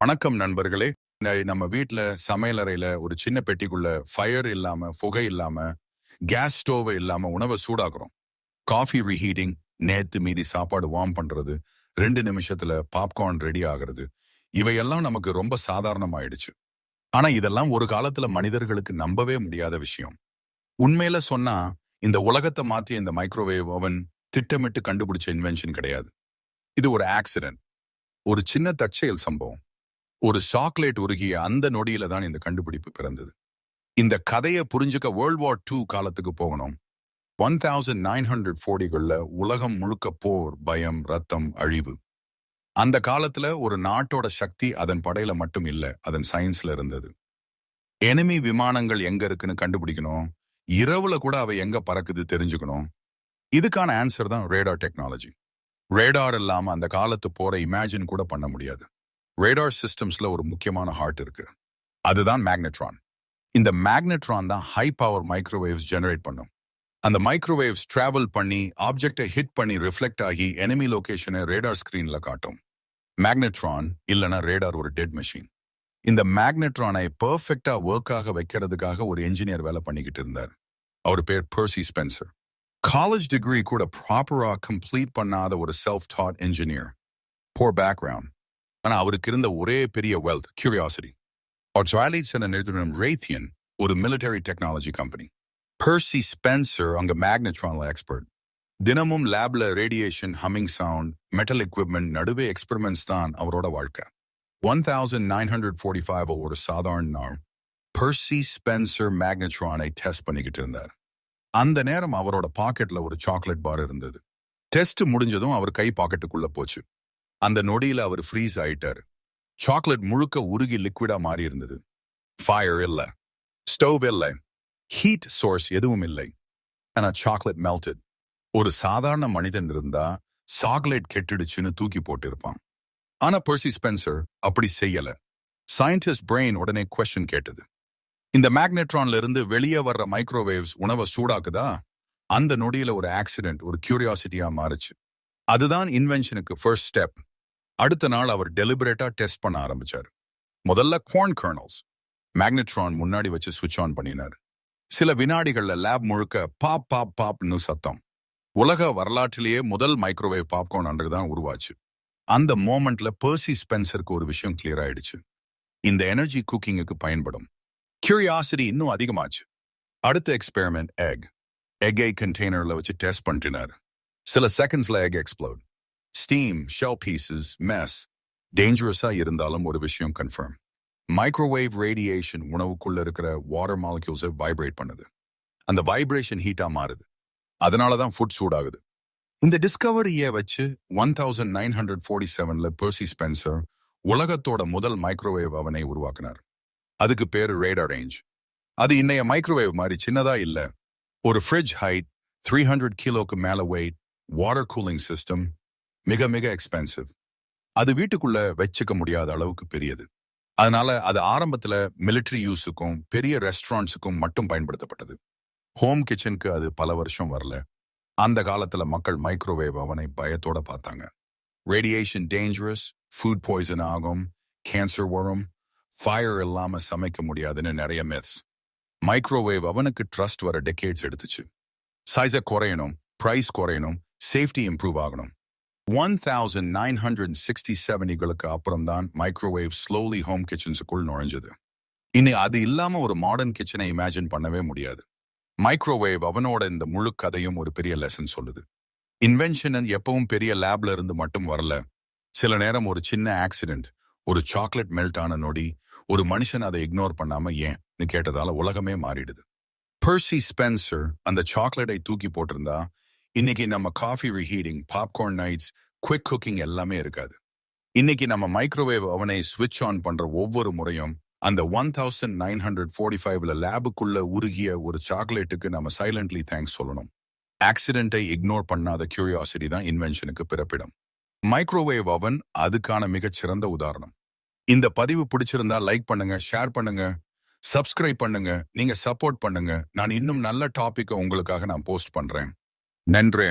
வணக்கம் நண்பர்களே. நம்ம வீட்டில் சமையலறையில் ஒரு சின்ன பெட்டிக்குள்ள ஃபயர் இல்லாம புகை இல்லாம கேஸ் ஸ்டோவ் இல்லாம உணவை சூடாக்குறோம். காஃபி ரீஹீட்டிங் நேத்து மீதி சாப்பாடு வார்ம் பண்றது ரெண்டு நிமிஷத்துல பாப்கார்ன் ரெடி ஆகிறது இவையெல்லாம் நமக்கு ரொம்ப சாதாரணமாயிடுச்சு. ஆனா இதெல்லாம் ஒரு காலத்துல மனிதர்களுக்கு நம்பவே முடியாத விஷயம். உண்மையில சொன்னா இந்த உலகத்தை மாத்திய இந்த மைக்ரோவேவ் ஓவன் திட்டமிட்டு கண்டுபிடிச்ச இன்வென்ஷன் கிடையாது. இது ஒரு ஆக்சிடென்ட் ஒரு சின்ன தற்செயல் சம்பவம். ஒரு சாக்லேட் உருகிய அந்த நொடியில தான் இந்த கண்டுபிடிப்பு பிறந்தது. இந்த கதையை புரிஞ்சுக்க வேர்ல்ட் வார் டூ காலத்துக்கு போகணும். ஒன் தௌசண்ட் நைன் ஹண்ட்ரட் ஃபோர்டிகளில் உலகம் முழுக்க போர் பயம் ரத்தம் அழிவு. அந்த காலத்துல ஒரு நாட்டோட சக்தி அதன் படையில மட்டும் இல்ல அதன் சயின்ஸ்ல இருந்தது. எனிமி விமானங்கள் எங்க இருக்குன்னு கண்டுபிடிக்கணும். இரவுல கூட அவை எங்க பறக்குது தெரிஞ்சுக்கணும். இதுக்கான ஆன்சர் தான் ரேடார் டெக்னாலஜி ரேடார் இல்லாம அந்த காலத்து போரை இமேஜின் கூட பண்ண முடியாது. ரேடார் சிஸ்டம்ஸ்ல ஒரு முக்கியமான ஹார்ட் இருக்கு. அதுதான் மேக்னட்ரான் இந்த மேக்னட்ரான் தான் ஹை பவர் மைக்ரோவேவ்ஸ் ஜெனரேட் பண்ணும். அந்த மைக்ரோவேவ்ஸ் ட்ராவல் பண்ணி ஆப்ஜெக்டை ஹிட் பண்ணி ரிஃப்ளெக்ட் ஆகி எனிமி லொக்கேஷனை ரேடார் ஸ்கிரீன்ல காட்டும். மேக்னட்ரான் இல்லைன்னா ரேடார் ஒரு டெட் மெஷின் இந்த மேக்னட்ரானை பர்ஃபெக்டாக ஒர்க் ஆக வைக்கிறதுக்காக ஒரு என்ஜினியர் வேலை பண்ணிக்கிட்டு இருந்தார். அவர் பேர் பர்சி ஸ்பென்சர் காலேஜ் டிகிரி கூட ப்ராப்பரா கம்ப்ளீட் பண்ணாத ஒரு self taught engineer poor background ஆனா அவருக்கு இருந்த ஒரே பெரிய வெல்த் கியூரியாசிட்டி ஆட்ராலிட்ஸ் நிறுவனம் ரேத்தியன் ஒரு military technology company Percy Spencer அங்க மேக்னெட்ரான்ல எக்ஸ்பர்ட் தினமும் லேப்ல radiation humming sound metal equipment நடுவே எக்ஸ்பெரிமெண்ட்ஸ் தான் அவரோட வாழ்க்கை. One thousand nine hundred forty five ஒரு சாதாரண நாள் பெர்சி ஸ்பென்சர் மேக்னட்ரானை டெஸ்ட் பண்ணிக்கிட்டு இருந்தார். அந்த நேரம் அவரோட பாக்கெட்ல ஒரு சாக்லேட் பார் இருந்தது. டெஸ்ட் முடிஞ்சதும் அவர் கை பாக்கெட்டுக்குள்ள போச்சு. அந்த நொடியில அவர் ஃப்ரீஸ் ஆயிட்டாரு. சாக்லேட் முழுக்க உருகி லிக்விடா மாறி இருந்தது. ஃபயர் இல்ல. ஸ்டவ் இல்லை. ஹீட் சோர்ஸ் எதுவும் இல்லை. ஆனா சாக்லேட் மெல்டட் ஒரு சாதாரண மனிதன் இருந்தா சாக்லேட் கெட்டுடுச்சுன்னு தூக்கி போட்டு இருப்பான் ஆனா பர்சி ஸ்பென்சர் அப்படி செய்யல. சயின்டிஸ்ட் பிரெயின் உடனே கொஸ்டின் கேட்டது. இந்த மேக்னெட்ரான்ல இருந்து வெளியே வர்ற மைக்ரோவேவ்ஸ் உணவை சூடாக்குதா? அந்த நொடியில ஒரு ஆக்சிடென்ட் ஒரு கியூரியாசிட்டியா மாறுச்சு. அதுதான் இன்வென்ஷனுக்கு ஃபர்ஸ்ட் ஸ்டெப் அடுத்த நாள் அவர் டெலிபரேட்டா டெஸ்ட் பண்ண ஆரம்பிச்சார். முதல்ல குவான் கர்னல்ஸ் மேக்னட்ரான் முன்னாடி வச்சு சுவிட்ச் ஆன் பண்ணினார். சில வினாடிகள்ல லேப் முழுக்க பாப் பாப் பாப்னு சத்தம். உலக வரலாற்றிலேயே முதல் மைக்ரோவேவ் பாப்கார்ன் அன்று தான் உருவாச்சு. அந்த மோமெண்ட்ல பர்சி ஸ்பென்சருக்கு ஒரு விஷயம் கிளியர் ஆயிடுச்சு. இந்த எனர்ஜி குக்கிங்குக்கு பயன்படும். கியூரியாசிட்டி இன்னும் அதிகமாச்சு. அடுத்த எக்ஸ்பெரிமெண்ட் எக் எக்கை கண்டெய்னர்ல வச்சு டெஸ்ட் பண்ணினார் சில செகண்ட்ஸ்ல egg explode steam shell pieces mess டேஞ்சரஸாக இருந்தாலும் ஒரு விஷயம் கன்ஃபார்ம் மைக்ரோவேவ் ரேடியேஷன் உணவுக்குள்ள இருக்கிற வாட்டர் மாலிக்யூல்ஸை வைப்ரேட் பண்ணுது. அந்த வைப்ரேஷன் ஹீட்டாக மாறுது. அதனால தான் ஃபுட் சூடாகுது. இந்த டிஸ்கவரியை வச்சு one thousand nine hundred forty செவனில் பெர்சி ஸ்பென்சர் உலகத்தோட முதல் மைக்ரோவேவ் அவனை உருவாக்கினார். அதுக்கு பேர் ரேடா ரேஞ்ச் அது இன்னைய மைக்ரோவேவ் மாதிரி சின்னதாக இல்லை. ஒரு ஃப்ரிட்ஜ் ஹைட் த்ரீ ஹண்ட்ரட் கிலோக்கு மேலே வெயிட் வாட்டர் கூலிங் சிஸ்டம் மிக மிக எக்ஸ்பென்சிவ் அது வீட்டுக்குள்ள வச்சுக்க முடியாத அளவுக்கு பெரியது. அதனால அது ஆரம்பத்துல மிலிட்டரி யூஸுக்கும் பெரிய ரெஸ்டாரண்ட்ஸுக்கும் மட்டும் பயன்படுத்தப்பட்டது. ஹோம் கிச்சனுக்கு அது பல வருஷம் வரல. அந்த காலத்துல மக்கள் மைக்ரோவேவ் அவனை பயத்தோட பார்த்தாங்க. ரேடியேஷன் டேஞ்சரஸ் ஃபுட் பாய்சன் ஆகும் கேன்சர் வரும் ஃபயர் இல்லாம சமைக்க முடியாதுன்னு நிறைய மித்ஸ் மைக்ரோவேவ் அவனுக்கு ட்ரஸ்ட் வர டெக்கேட்ஸ் எடுத்துச்சு. சைஸை குறையணும் ப்ரைஸ் குறையணும் சேஃப்டி இம்ப்ரூவ் ஆகணும். One thousand nine hundred sixty செவனிகளுக்கு அப்புறம் தான் மைக்ரோவேவ் ஸ்லோலி ஹோம் கிச்சன்ஸுக்குள் நுழைஞ்சது. இனி அது இல்லாம ஒரு மாடர்ன் கிச்சனை இமேஜின் பண்ணவே முடியாது. மைக்ரோவேவ் அவனோட இந்த முழு கதையும் ஒரு பெரிய லெசன் சொல்லுது. இன்வென்ஷன் எப்பவும் பெரிய லேப்ல இருந்து மட்டும் வரல. சில நேரம் ஒரு சின்ன ஆக்சிடென்ட் ஒரு சாக்லேட் மெல்ட் ஆன நொடி ஒரு மனுஷன் அதை இக்னோர் பண்ணாம ஏன்னு கேட்டதால உலகமே மாறிடுது. பர்சி ஸ்பென்சர் அந்த சாக்லேட்டை தூக்கி போட்டிருந்தா இன்னைக்கு நம்ம coffee reheating popcorn nights quick cooking எல்லாமே இருக்காது. இன்னைக்கு நம்ம மைக்ரோவேவ் அவனை ஸ்விட்ச் ஆன் பண்ற ஒவ்வொரு முறையும் அந்த one thousand nine hundred forty ஃபைவ்ல லேபுக்குள்ள உருகிய ஒரு சாக்லேட்டுக்கு நம்ம சைலண்ட்லி தேங்க்ஸ் சொல்லணும். ஆக்சிடென்ட்டை இக்னோர் பண்ணாத கியூரியாசிட்டி தான் இன்வென்ஷனுக்கு பிறப்பிடம். மைக்ரோவேவ் அவன் அதுக்கான மிகச்சிறந்த உதாரணம். இந்த பதிவு பிடிச்சிருந்தா லைக் பண்ணுங்க ஷேர் பண்ணுங்க சப்ஸ்கிரைப் பண்ணுங்க நீங்க சப்போர்ட் பண்ணுங்க. நான் இன்னும் நல்ல டாபிக்கை உங்களுக்காக நான் போஸ்ட் பண்றேன். நன்றி.